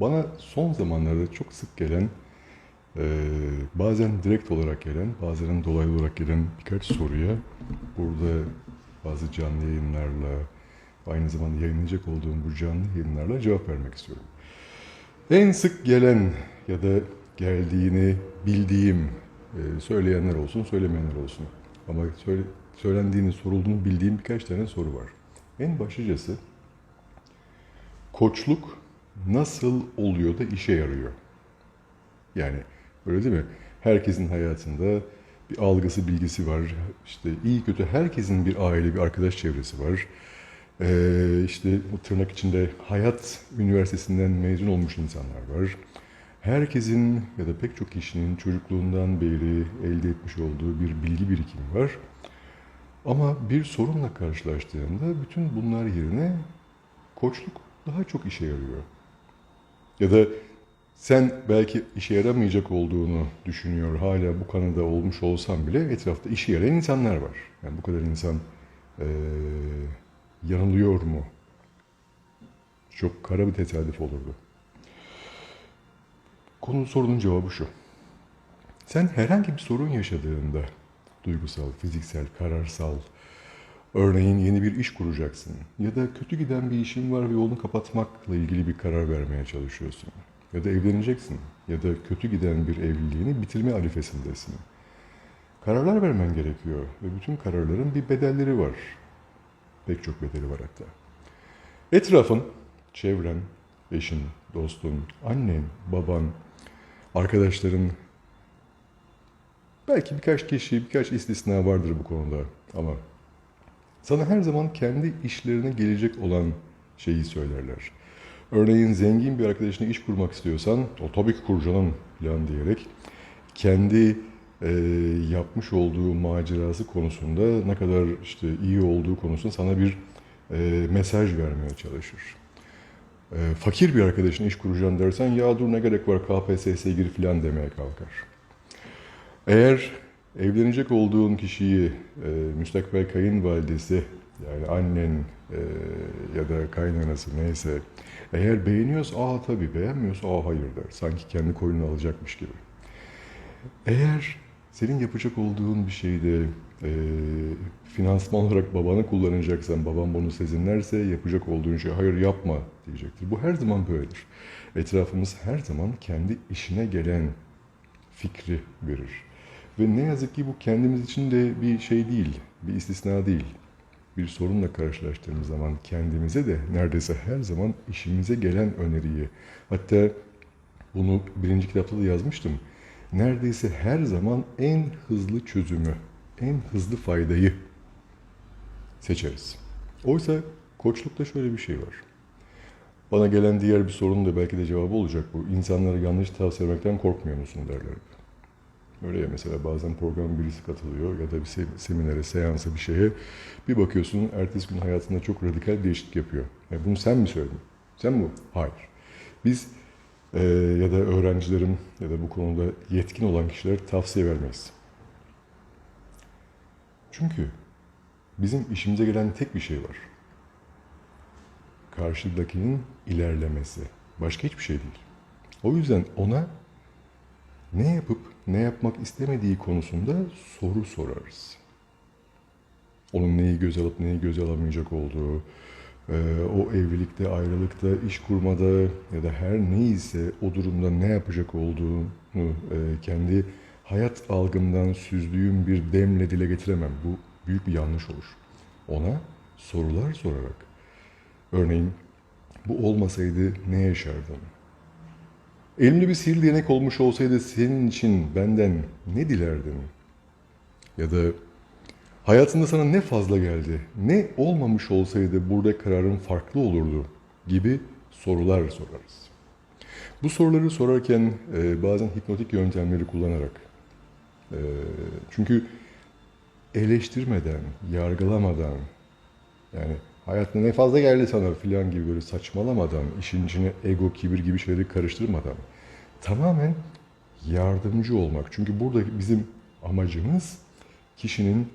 Bana son zamanlarda çok sık gelen, e, bazen direkt olarak gelen, bazen dolaylı olarak gelen birkaç soruya burada bazı canlı yayınlarla, aynı zamanda yayınlayacak olduğum bu canlı yayınlarla cevap vermek istiyorum. En sık gelen ya da geldiğini bildiğim e, söyleyenler olsun, söylemeyenler olsun. Ama söyle, söylendiğini, sorulduğunu bildiğim birkaç tane soru var. En başlıcası, koçluk nasıl oluyor da işe yarıyor? Yani öyle değil mi? Herkesin hayatında bir algısı, bilgisi var. İşte iyi kötü herkesin bir aile, bir arkadaş çevresi var. Ee, işte bu tırnak içinde hayat üniversitesinden mezun olmuş insanlar var. Herkesin ya da pek çok kişinin çocukluğundan beri elde etmiş olduğu bir bilgi birikimi var. Ama bir sorunla karşılaştığında bütün bunlar yerine koçluk daha çok işe yarıyor. Ya da sen belki işe yaramayacak olduğunu düşünüyor, hala bu kanıda olmuş olsan bile etrafta işe yarayan insanlar var. Yani bu kadar insan eee, yanılıyor mu? Çok kara bir tesadüf olurdu. Konu sorunun cevabı şu. Sen herhangi bir sorun yaşadığında, duygusal, fiziksel, kararsal, örneğin yeni bir iş kuracaksın ya da kötü giden bir işin var ve onu kapatmakla ilgili bir karar vermeye çalışıyorsun. Ya da evleneceksin ya da kötü giden bir evliliğini bitirme arifesindesin. Kararlar vermen gerekiyor ve bütün kararların bir bedelleri var. Pek çok bedeli var hatta. Etrafın, çevren, eşin, dostun, annen, baban, arkadaşların, belki birkaç kişi, birkaç istisna vardır bu konuda ama sana her zaman kendi işlerine gelecek olan şeyi söylerler. Örneğin zengin bir arkadaşına iş kurmak istiyorsan, o tabii ki kur canım falan diyerek kendi e, yapmış olduğu macerası konusunda ne kadar işte iyi olduğu konusunda sana bir e, mesaj vermeye çalışır. E, fakir bir arkadaşına iş kuracaksın dersen ya dur ne gerek var KPSS'ye gir falan demeye kalkar. Eğer evlenecek olduğun kişiyi e, müstakbel kayınvalidesi yani annen e, ya da kaynanası neyse eğer beğeniyorsa aa tabii beğenmiyorsa aa hayır der. Sanki kendi koynunu alacakmış gibi. Eğer senin yapacak olduğun bir şeyde e, finansman olarak babanı kullanacaksan, baban bunu sezinlerse yapacak olduğun şey hayır yapma diyecektir. Bu her zaman böyledir. Etrafımız her zaman kendi işine gelen fikri verir. Ve ne yazık ki bu kendimiz için de bir şey değil, bir istisna değil. Bir sorunla karşılaştığımız zaman kendimize de neredeyse her zaman işimize gelen öneriyi, hatta bunu birinci kitapta da yazmıştım. Neredeyse her zaman en hızlı çözümü, en hızlı faydayı seçeriz. Oysa koçlukta şöyle bir şey var. Bana gelen diğer bir sorun da belki de cevabı olacak bu. İnsanlara yanlış tavsiye vermekten korkmuyor musun derler. Öyle ya mesela bazen programa birisi katılıyor ya da bir se- seminere, seansa bir şeye bir bakıyorsun ertesi gün hayatında çok radikal değişiklik yapıyor. Yani bunu sen mi söyledin? Sen mi? Hayır. Biz e, ya da öğrencilerin ya da bu konuda yetkin olan kişiler tavsiye vermeyiz. Çünkü bizim işimize gelen tek bir şey var. Karşıdakinin ilerlemesi. Başka hiçbir şey değil. O yüzden ona ne yapıp ne yapmak istemediği konusunda soru sorarız. Onun neyi göze alıp neyi göze alamayacak olduğu, e, o evlilikte, ayrılıkta, iş kurmada ya da her neyse o durumda ne yapacak olduğunu e, kendi hayat algımdan süzdüğüm bir demle dile getiremem. Bu büyük bir yanlış olur. Ona sorular sorarak, örneğin bu olmasaydı ne yaşardın? Elimde bir sihirli değnek olmuş olsaydı senin için benden ne dilerdin? Ya da hayatında sana ne fazla geldi, ne olmamış olsaydı burada kararın farklı olurdu gibi sorular sorarız. Bu soruları sorarken e, bazen hipnotik yöntemleri kullanarak, e, çünkü eleştirmeden, yargılamadan, yani hayatında ne fazla geldi sana filan gibi böyle saçmalamadan, işin içine ego, kibir gibi şeyleri karıştırmadan tamamen yardımcı olmak. Çünkü burada bizim amacımız kişinin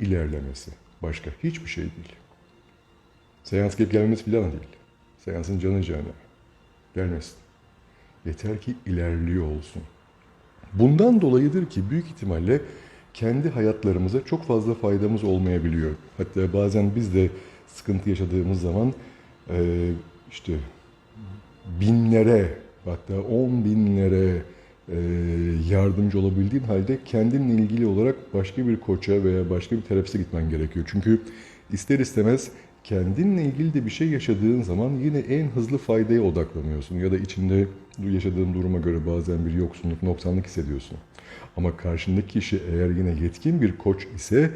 ilerlemesi. Başka hiçbir şey değil. Seans gelip gelmemesi filan değil. Seansın canı canı. Gelmesin. Yeter ki ilerliyor olsun. Bundan dolayıdır ki büyük ihtimalle kendi hayatlarımıza çok fazla faydamız olmayabiliyor. Hatta bazen biz de sıkıntı yaşadığımız zaman e, işte binlere hatta on binlere e, yardımcı olabildiğin halde kendinle ilgili olarak başka bir koça veya başka bir terapiste gitmen gerekiyor. Çünkü ister istemez kendinle ilgili de bir şey yaşadığın zaman yine en hızlı faydaya odaklanıyorsun. Ya da içinde yaşadığın duruma göre bazen bir yoksunluk, noksanlık hissediyorsun. Ama karşındaki kişi eğer yine yetkin bir koç ise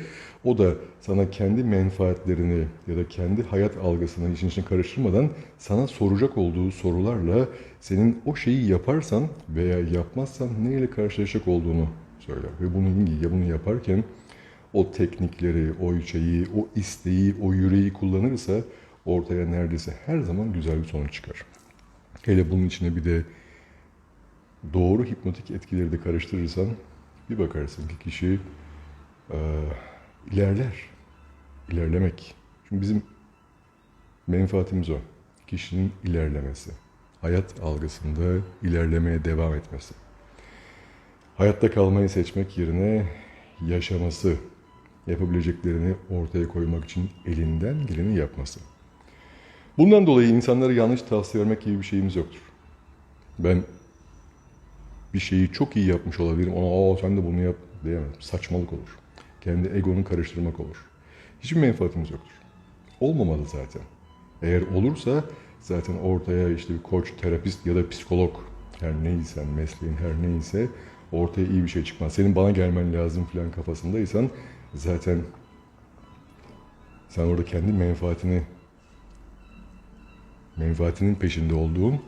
o da sana kendi menfaatlerini ya da kendi hayat algısını işin içine karıştırmadan sana soracak olduğu sorularla senin o şeyi yaparsan veya yapmazsan neyle karşılaşacak olduğunu söyler. Ve bunu ya bunu yaparken o teknikleri, o şeyi, o isteği, o yüreği kullanırsa ortaya neredeyse her zaman güzel bir sonuç çıkar. Hele bunun içine bir de doğru hipnotik etkileri de karıştırırsan bir bakarsın ki kişi e, ilerler. İlerlemek. Çünkü bizim menfaatimiz o. Kişinin ilerlemesi. Hayat algısında ilerlemeye devam etmesi. Hayatta kalmayı seçmek yerine yaşaması, yapabileceklerini ortaya koymak için elinden geleni yapması. Bundan dolayı insanlara yanlış tavsiye vermek gibi bir şeyimiz yoktur. Ben bir şeyi çok iyi yapmış olabilirim. Ona aa sen de bunu yap diyemem. Saçmalık olur. Kendi egonu karıştırmak olur. Hiçbir menfaatimiz yoktur. Olmamalı zaten. Eğer olursa zaten ortaya işte bir koç, terapist ya da psikolog her neysen, mesleğin her neyse ortaya iyi bir şey çıkmaz. Senin bana gelmen lazım falan kafasındaysan zaten sen orada kendi menfaatini menfaatinin peşinde olduğun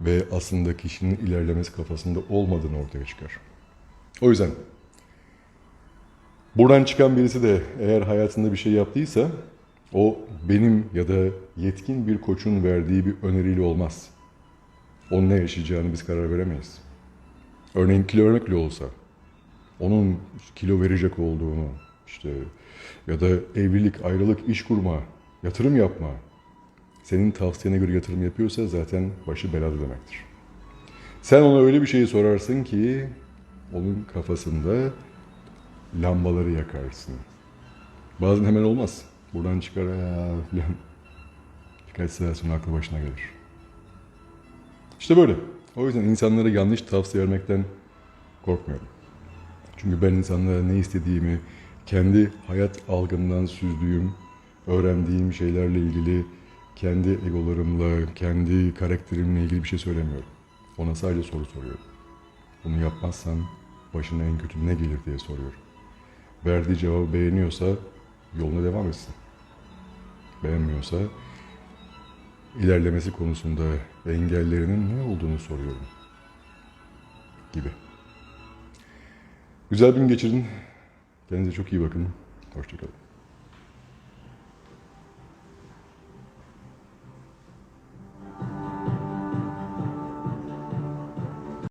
ve aslında kişinin ilerlemesi kafasında olmadığını ortaya çıkar. O yüzden buradan çıkan birisi de eğer hayatında bir şey yaptıysa o benim ya da yetkin bir koçun verdiği bir öneriyle olmaz. Onun ne yaşayacağını biz karar veremeyiz. Örneğin kilo vermekle olsa, onun kilo verecek olduğunu, işte ya da evlilik, ayrılık, iş kurma, yatırım yapma, senin tavsiyene göre yatırım yapıyorsa zaten başı belada demektir. Sen ona öyle bir şeyi sorarsın ki onun kafasında lambaları yakarsın. Bazen hemen olmaz. Buradan çıkar ya falan. Birkaç saat sonra aklı başına gelir. İşte böyle. O yüzden insanlara yanlış tavsiye vermekten korkmuyorum. Çünkü ben insanlara ne istediğimi, kendi hayat algımdan süzdüğüm, öğrendiğim şeylerle ilgili kendi egolarımla, kendi karakterimle ilgili bir şey söylemiyorum. Ona sadece soru soruyorum. Bunu yapmazsan başına en kötü ne gelir diye soruyorum. Verdiği cevabı beğeniyorsa yoluna devam etsin. Beğenmiyorsa ilerlemesi konusunda engellerinin ne olduğunu soruyorum. Gibi. Güzel bir gün geçirin. Kendinize çok iyi bakın. Hoşçakalın.